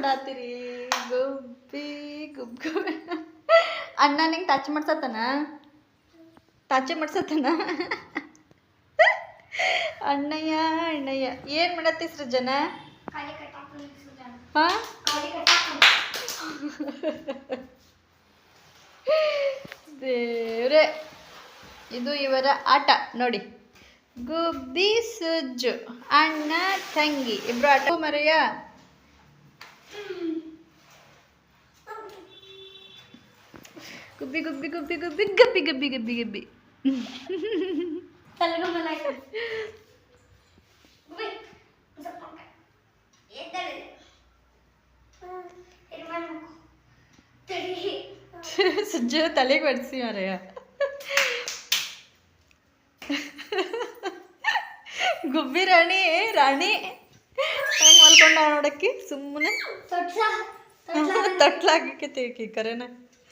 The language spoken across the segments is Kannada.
ಮಾಡತ್ತೀರಿ ಗುಬ್ಬಿ ಗುಬ್ ಗುಬ್ಬಿ. ಅಣ್ಣ ನಿಂಗೆ ಟಚ್ ಮಾಡ್ಸತ್ತನ? ಟಚ್ ಮಾಡ್ಸತ್ತನ? ಅಣ್ಣಯ್ಯ ಅಣ್ಣಯ್ಯ. ಏನು ಮಾಡತ್ತಿ ಜನ ಸುಜಾನ. ಹಾಂ? ದೇವ್ರೆ ಇದು ಇವರ ಆಟ. ನೋಡಿ. ಗುಬ್ಬಿ ಸುಜ್ಜು ಅಣ್ಣ ತಂಗಿ. ಇಬ್ರು ಆಟ. ಮರೆಯ? ತಲೆಗೆ ಮಲಾಯ್ತು ಗುಬಿ ಸ್ವಲ್ಪ ಎದ್ದಳೆ ಇದು ಮಾಡ್ಬೇಕು ತಡಿ ಸುಜ್ಜು ತಲೆಗೆ ಬಡಿಸಿ ಮರೆಯ ಗುಬ್ಬಿ ರಾಣಿ ರಾಣಿ ಹೆಂಗೆ ಮಲ್ಕೊಂಡ ನೋಡಕ್ಕೆ ಸುಮ್ಮನೆ ತೊಟ್ಲ ತೊಟ್ಲಾಗಕ್ಕೆ ತಿಳ್ಕಿ ಕರೆನ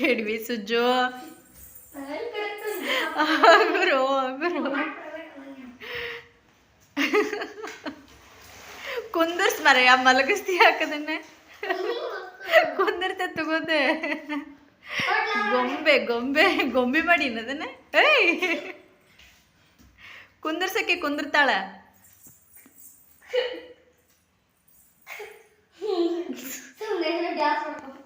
ಕೆಡ್ವಿ ಸುಜ್ಜು. ಬ್ರೋ ನಂಗೆ. ಕುಂದರ್ಸ್ ಮರೆಯ ಮಲಗಿಸ್ತಿ ಹಾಕದನ್ನ ಕುಂದಿರ್ತ ತಗೋದೆ. ಗೊಂಬೆ ಗೊಂಬೆ ಗೊಂಬೆ ಮಾಡಿ ಅದನ್ನ ಏಯ್! ಕುಂದರ್ಸಕ್ಕೆ ಕುಂದಿರ್ತಾಳ. ಸುಮ್ಮನೆ ಡ್ಯಾನ್ಸ್ ಮಾಡ್ಕೊಂಡು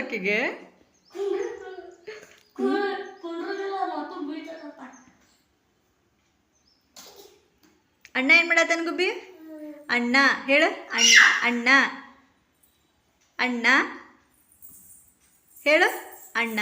ಆಕೆಗೆ ಅಣ್ಣ ಏನ್ ಮಾಡತ್ತಾನ ಗುಬ್ಬಿ? ಅಣ್ಣ ಹೇಳ. ಅಣ್ಣ ಅಣ್ಣ. ಅಣ್ಣ. ಹೇಳು. ಅಣ್ಣ.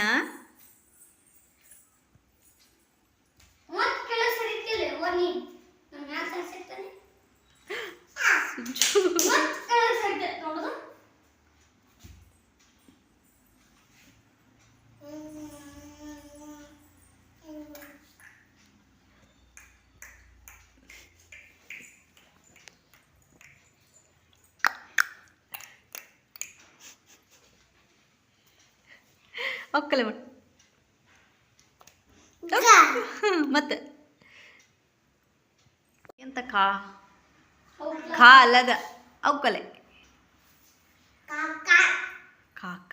ಒಕ್ಕಲೆ ಮಾಡು ಮತ್ತೆ ಎಂತ ಕಾ ಹೌದಾ? ಖಾ ಅಲ್ಲದ ಅವಕಲೆ ಕಾಕ, ಕಾಕ ಕಾಕ.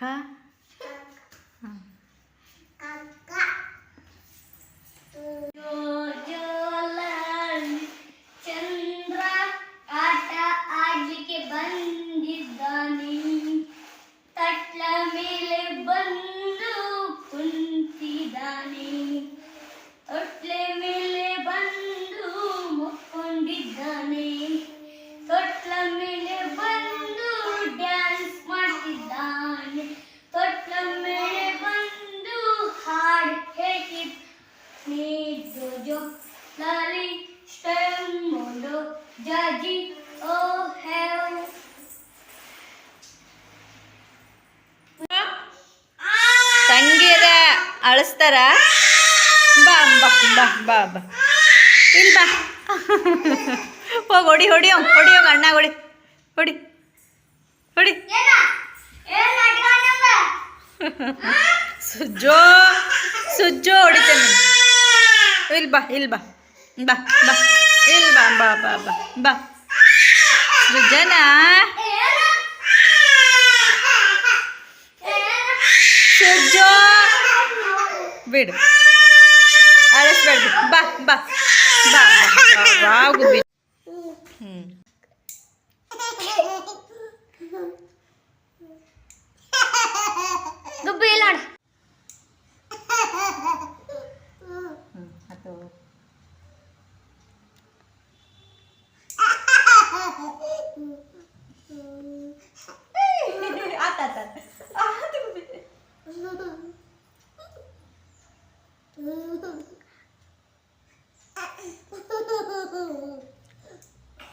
ಲಾಲಿ ಸ್ಟೆಮ್ಮೋಂಡೋ ಜಾಜಿ ಓ Hell. ತಂಗಿಯರ ಅಳಿಸ್ತಾರ? ಬಾ ಬಾ ಬಾ ಬಾ ಬಾ. ಇಲ್ಲಿ ಬಾ. ಹೋಗಿ ಹೊಡಿ ಹೊಡಿ ಅವ್ನ್, ಹೊಡಿ ಹೋಗ ಅಣ್ಣ ಹೊಡಿ ಹೊಡಿ ಹೊಡಿ. ಸುಜ್ಜೋ ಸುಜ್ಜೋ ಹೊಡಿತೇನೆ. ಇಲ್ಲಿ ಬಾ ಇಲ್ಲಿ ಬಾ. ಬಾ ಬಾ ಇಲ್ಲಿ ಬಾ ಬಾ ಬಾ ಬಾ ಬಾ ಸೃಜನ ಸೃಜೋ ಬಿಡು ಅಳಿಸ್ಬೇಡ ಬಾ ಬಾ ಬಾ ಬಾ ಗುಬ್ಬಿ